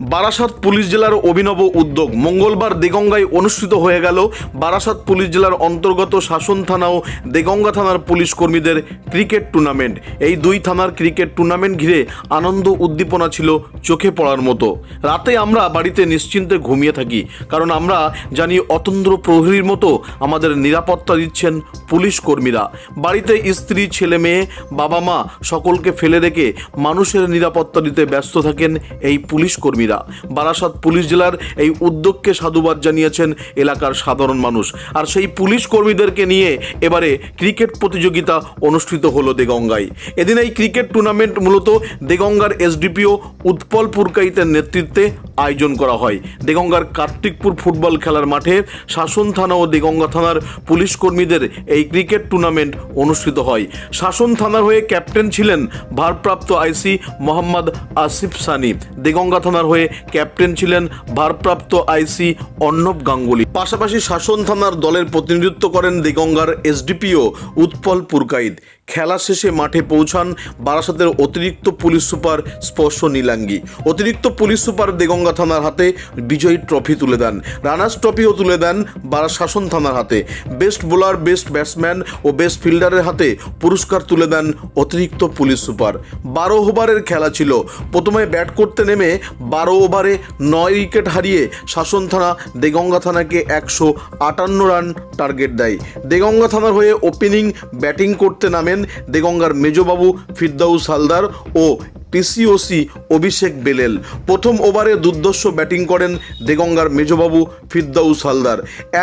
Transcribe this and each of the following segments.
Barasat police জেলার অভিনব উদ্যোগ। মঙ্গলবার দেগঙ্গায় অনুষ্ঠিত হয়ে গেল বারাসাত পুলিশ জেলার অন্তর্গত শাসন থানা ও দেগঙ্গা থানার পুলিশ কর্মীদের ক্রিকেট টুর্নামেন্ট। এই দুই থানার ক্রিকেট টুর্নামেন্ট ঘিরে আনন্দ উদ্দীপনা ছিল চোখে পড়ার মতো। রাতে আমরা বাড়িতে নিশ্চিন্তে ঘুমিয়ে থাকি, কারণ আমরা জানি অতন্দ্র প্রহরীর মতো আমাদের নিরাপত্তা দিচ্ছেন পুলিশ কর্মীরা। বাড়িতে স্ত্রী, ছেলে মেয়ে, বাবা মা সকলকে ফেলে রেখে মানুষের নিরাপত্তা দিতে ব্যস্ত থাকেন এই পুলিশ কর্মীরা। বারাসাত পুলিশ জেলার এই উদ্যোগকে সাধুবাদ জানিয়েছেন এলাকার সাধারণ মানুষ। আর সেই পুলিশ কর্মীদেরকে নিয়ে এবারে ক্রিকেট প্রতিযোগিতা অনুষ্ঠিত হলো দেগঙ্গায়। এদিন এই ক্রিকেট টুর্নামেন্ট মূলত দেগঙ্গার এসডিপিও উৎপল পুরকাইতের নেতৃত্বে আয়োজন করা হয়। দেগঙ্গার কার্তিকপুর ফুটবল খেলার মাঠে শাসন থানা ও দেগঙ্গা থানার পুলিশ কর্মীদের এই ক্রিকেট টুর্নামেন্ট অনুষ্ঠিত হয়। শাসন থানার হয়ে ক্যাপ্টেন ছিলেন ভারপ্রাপ্ত আইসি মোহাম্মদ আসিফ সানি। দেগঙ্গা থানার হয়ে ক্যাপ্টেন ছিলেন ভারপ্রাপ্ত আইসি অর্ণব গাঙ্গুলি। পাশাপাশি শাসন থানার দলের প্রতিনিধিত্ব করেন দেগঙ্গার এসডিপিও উৎপল পুরকাইদ খেলা শেষে মাঠে পৌঁছান বারাসাতের অতিরিক্ত পুলিশ সুপার স্পর্শ নীলাঙ্গি। অতিরিক্ত পুলিশ সুপার দেগঙ্গা থানার হাতে বিজয়ী ট্রফি তুলে দেন। রানার্স ট্রফিও তুলে দেন বারা শাসন থানার হাতে। বেস্ট বোলার, বেস্ট ব্যাটসম্যান ও বেস্ট ফিল্ডারের হাতে পুরস্কার তুলে দেন অতিরিক্ত পুলিশ সুপার। বারো ওভারের খেলা ছিল। প্রথমে ব্যাট করতে নেমে বারো ওভারে নয় উইকেট হারিয়ে শাসন থানা দেগঙ্গা থানাকে একশো আটান্ন রান টার্গেট দেয়। দেগঙ্গা থানার হয়ে ওপেনিং ব্যাটিং করতে নামেন দেগঙ্গার মেজবাবু ফিরদাউস হালদার ও পিসিওসি অভিষেক বেলেল। প্রথম ওভারে দুর্দর্শ ব্যাটিং করেন দেগঙ্গার মেজবাবু ফিরদাউস হালদার।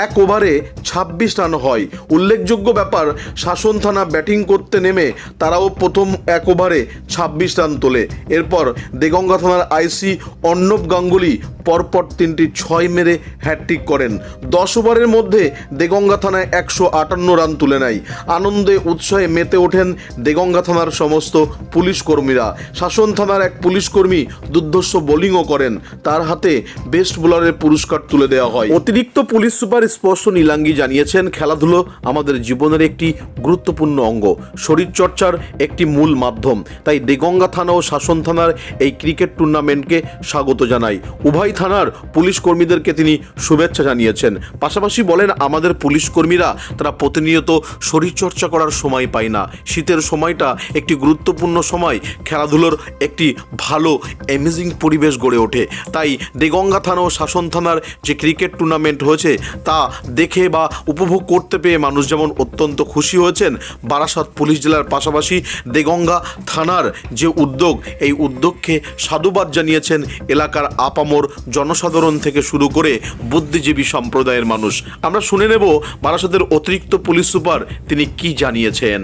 এক ওভারে ছাব্বিশ রান হয়। উল্লেখযোগ্য ব্যাপার, শাসন থানা ব্যাটিং করতে নেমে তারাও প্রথম এক ওভারে ছাব্বিশ রান তোলে। এরপর দেগঙ্গা থানার আইসি অর্ণব গাঙ্গুলি পরপর তিনটি ছয় মেরে হ্যাট্রিক করেন। দশ ওভারের মধ্যে দেগঙ্গা থানায় একশো আটান্ন রান তুলে নেয়। আনন্দে উৎসাহে মেতে ওঠেন দেগঙ্গা থানার সমস্ত পুলিশ কর্মীরা। শাসন থানার এক পুলিশ কর্মী দুর্ধর্ষ বোলিংও করেন। তার হাতে বেস্ট বোলারের পুরস্কার তুলে দেওয়া হয়। অতিরিক্ত পুলিশ সুপার স্পর্শ নীলাঙ্গি জানিয়েছেন, খেলাধুলো আমাদের জীবনের একটি গুরুত্বপূর্ণ অঙ্গ। শরীরচর্চার একটি মূল মাধ্যম। তাই দেগঙ্গা থানা ও শাসন থানার এই ক্রিকেট টুর্নামেন্টকে স্বাগত জানাই। উভয় থানার পুলিশ কর্মীদেরকে তিনি শুভেচ্ছা জানিয়েছেন। পাশাপাশি বলেন, আমাদের পুলিশ কর্মীরা তারা প্রতিনিয়ত শরীরচর্চা করার সময় পায় না। শীতের সময়টা একটি গুরুত্বপূর্ণ সময়। খেলাধুলোর একটি ভালো অ্যামেজিং পরিবেশ গড়ে ওঠে। তাই দেগঙ্গা থানা ও শাসন থানার যে ক্রিকেট টুর্নামেন্ট হয়েছে, তা দেখে বা উপভোগ করতে পেয়ে মানুষ যেমন অত্যন্ত খুশি হয়েছেন, বারাসাত পুলিশ জেলার পাশাপাশি দেগঙ্গা থানার যে উদ্যোগ, এই উদ্যোগকে সাধুবাদ জানিয়েছেন এলাকার আপামর জনসাধারণ থেকে শুরু করে বুদ্ধিজীবী সম্প্রদায়ের মানুষ। আমরা শুনে নেব বারাসাতের অতিরিক্ত পুলিশ সুপার তিনি কি জানিয়েছেন।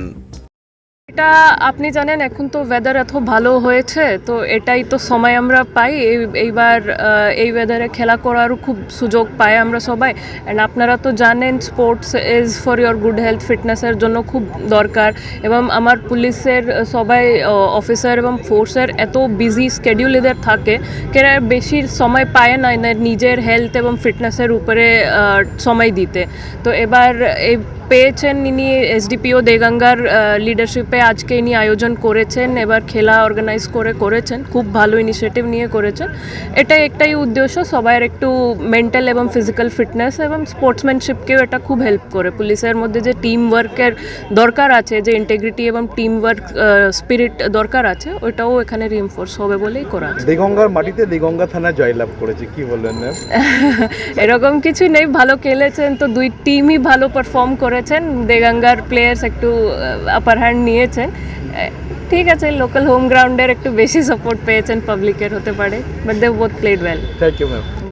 এটা আপনি জানেন, এখন তো ওয়েদার এত ভালো হয়েছে, তো এটাই তো সময় আমরা পাই। এই- এইবার এই ওয়েদারে খেলা করারও খুব সুযোগ পাই আমরা সবাই। অ্যান্ড আপনারা তো জানেন sports is for your good health ফিটনেসের জন্য খুব দরকার। এবং আমার পুলিশের সবাই অফিসার এবং ফোর্সের এত বিজি স্কেডিউল এদের থাকে কেরা বেশি সময় পায় না নিজের হেলথ এবং ফিটনেসের উপরে সময় দিতে। তো এবার, এই পেয়েছেন ইনি এসডিপিও দেগঙ্গার লিডারশিপে আজকে ইনি আয়োজন করেছেন এবার খেলা অর্গানাইজ করে করেছেন খুব ভালো ইনিশিয়েটিভ নিয়ে করেছেন। এটাই একটাই উদ্দেশ্য সবাইয়ের একটু মেন্টাল এবং ফিজিক্যাল ফিটনেস এবং স্পোর্টসম্যানশিপকেও এটা খুব হেল্প করে। পুলিশের মধ্যে যে টিম ওয়ার্কের দরকার আছে যে ইন্টেগ্রিটি এবং টিম ওয়ার্ক স্পিরিট দরকার আছে ওটাও এখানে রিএনফোর্স হবে বলেই করা আছে। দেগঙ্গার মাটিতে দেগঙ্গা থানা জয়লাভ করেছে কি বললেন এরকম কিছু নেই ভালো খেলেছেন তো দুই টিমই ভালো পারফর্ম করেছেন, দেগাঙ্গার প্লেয়ার্স একটু আপার হ্যান্ড নিয়েছেন। ঠিক আছে লোকাল হোম গ্রাউন্ডের একটু বেশি সাপোর্ট পেয়েছেন পাবলিকের হতে পারে but they both played well thank you ma'am